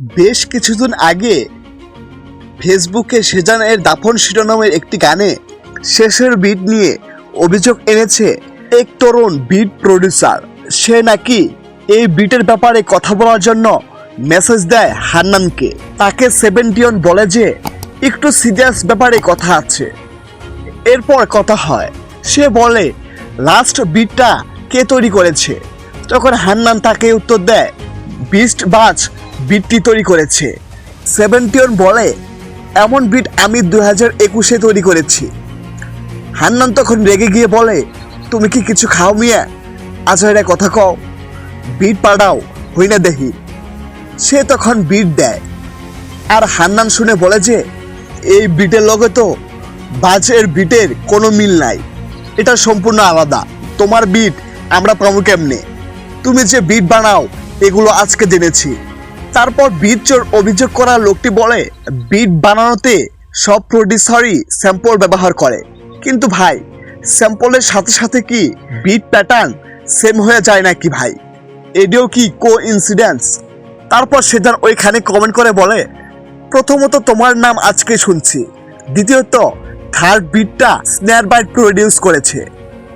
বেশ কিছুদিন আগে ফেসবুকে সেজান এর দাফন শিরোনামের একটি গানে শেষের বিট নিয়ে অভিযোগ এনেছে এক তরুণ বিট প্রডিউসার সে নাকি এই বিটের ব্যাপারে কথা বলার জন্য মেসেজ দেয় হান্নানকে। তাকে সেভেন্টিয়ন বলে যে একটু সিরিয়াস ব্যাপারে কথা আছে। এরপর কথা হয়, সে বলে লাস্ট বিটটা কে তৈরি করেছে? তখন হান্নান তাকে উত্তর দেয় বিস্ট বাজ বিটটি তৈরি করেছে। সেভেন্টিয়ন বলে এমন বিট আমি দু হাজার একুশে তৈরি করেছি। হান্নান তখন রেগে গিয়ে বলে, তুমি কি কিছু খাও মিয়া? আজহারে কথা কও। বিট পাড়াও, হই না দেখি। সে তখন বিট দেয়। আর হান্নান শুনে বলে যে, এই বিটের লগে তো বাজের বিটের কোনো মিল নাই। এটা সম্পূর্ণ আলাদা। তোমার বিট আমরা পাবো কেমনে? তুমি যে বিট বানাও, এগুলো আজকে জেনেছি। তারপর বিট চোর অভিযোগ করা লোকটি বলে, বিট বানানোতে সব প্রডিউসারই স্যাম্পল ব্যবহার করে। কিন্তু ভাই, স্যাম্পলের সাথে সাথে কি বিট প্যাটার্ন সেম হয়ে যায় নাকি ভাই? এটিও কি কো ইনসিডেন্স তারপর সেদান ওইখানে কমেন্ট করে বলে, প্রথমত তোমার নাম আজকে শুনছি। দ্বিতীয়ত থার্ড বিটটা স্ন্যার বাইট প্রডিউস করেছে।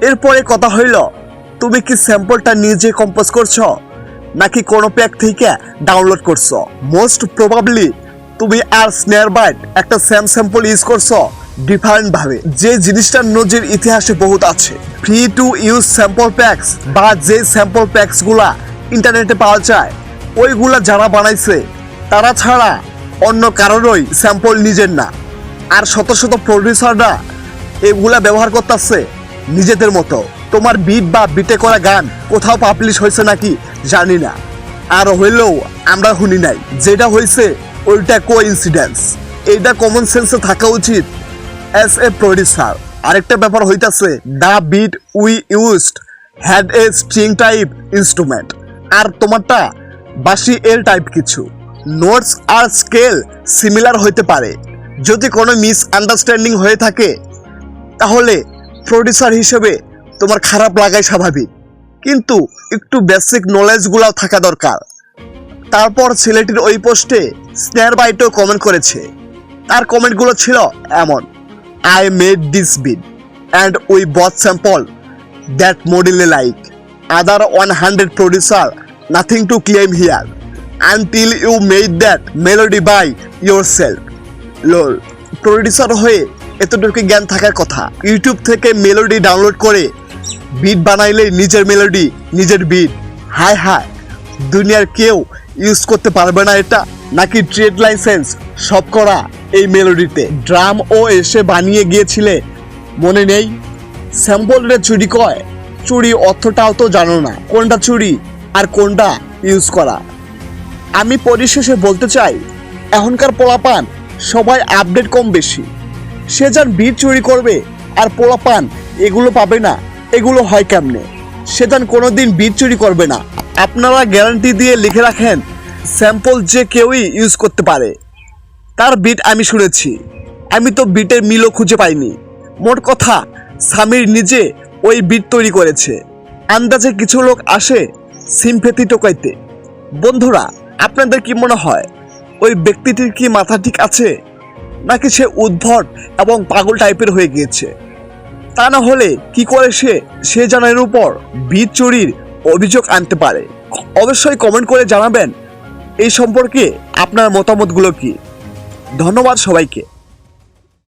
এরপরে কথা হইল, তুমি কি স্যাম্পলটা নিজে কম্পোজ করছ? নাকি কোনো প্যাক থেকে ডাউনলোড করছ? মোস্ট প্রবাবলি তুমি আর স্নেয়ার বাইট একটা স্যাম স্যাম্পল ইউজ করছ ডিফারেন্ট ভাবে। যে জিনিসটার নজির ইতিহাসে বহুত আছে। Free to use sample packs বা যে স্যাম্পল প্যাকসগুলা ইন্টারনেটে পাওয়া যায়, ওইগুলা যারা বানাইছে, তারা ছাড়া অন্য কারোরই স্যাম্পল নিজের না। আর শত শত প্রডিউসাররা এগুলা ব্যবহার করতেছে নিজেদের মতো। তোমার বিট বা বিটে করা গান কোথাও পাবলিশ হয়েছে নাকি? জানি না। আর হইলেও আমরা শুনি নাই, যেটা হয়েছে ওইটা কো ইনসিডেন্স এইটা কমন সেন্সে থাকা উচিত। অ্যাজ এ প্রডিউসার আরেকটা ব্যাপার হইতাছে the beat we used had a string type instrument আর তোমারটা বাসি এল টাইপ কিছু। নোটস আর স্কেল সিমিলার হইতে পারে। যদি কোনো মিস আন্ডারস্ট্যান্ডিং হয়ে থাকে, তাহলে প্রডিউসার হিসেবে তোমার খারাপ লাগাই স্বাভাবিক। কিন্তু একটু বেসিক নলেজগুলো থাকা দরকার। তারপর ছেলেটির ওই পোস্টে স্নেয়ার বাইটও কমেন্ট করেছে। তার কমেন্টগুলো ছিল এমন I made this beat and we bought sample that model like other one hundred producer nothing to claim here until you made that melody by yourself lol producer হয়ে এতটুকু জ্ঞান থাকার কথা। ইউটিউব থেকে মেলোডি ডাউনলোড করে bit বানাইলে নিজের melody নিজের বিট হায় হায়, দুনিয়ার কেউ ইউজ করতে পারবে না এটা। নাকি ট্রেড লাইসেন্স সব করা এই মেলোডিতে ড্রাম ও এসে বানিয়ে গিয়েছিলে, মনে নেই? স্যাম্পলটা চুরি কয়, চুরি অর্থটাও তো জানো না। কোনটা চুরি আর কোনটা ইউজ করা? আমি পরিশেষে বলতে চাই, এখনকার পোলাপান সবাই আপডেট কম বেশি। সে যার বীর চুরি করবে আর পোলাপান এগুলো পাবে না এগুলো হয় কেমনে? সে যান কোনোদিন বীর চুরি করবে না। আপনারা গ্যারান্টি দিয়ে লিখে রাখেন, স্যাম্পল যে কেউই ইউজ করতে পারে। তার বিট আমি শুনেছি। আমি তো বিটের মিলও খুঁজে পাইনি। মোট কথা, স্বামীর নিজে ওই বিট তৈরি করেছে। আন্দাজে কিছু লোক আসে সিমফেতি টোকাইতে। বন্ধুরা, আপনাদের কি মনে হয়, ওই ব্যক্তিটির কি মাথা ঠিক আছে? নাকি সে উদ্ভট এবং পাগল টাইপের হয়ে গিয়েছে? তা না হলে কি করে সে সে জানার উপর বীজ চুরির অভিযোগ আনতে পারে? অবশ্যই কমেন্ট করে জানাবেন। এই সম্পর্কে আপনার মতামতগুলো কি? ধন্যবাদ সবাইকে।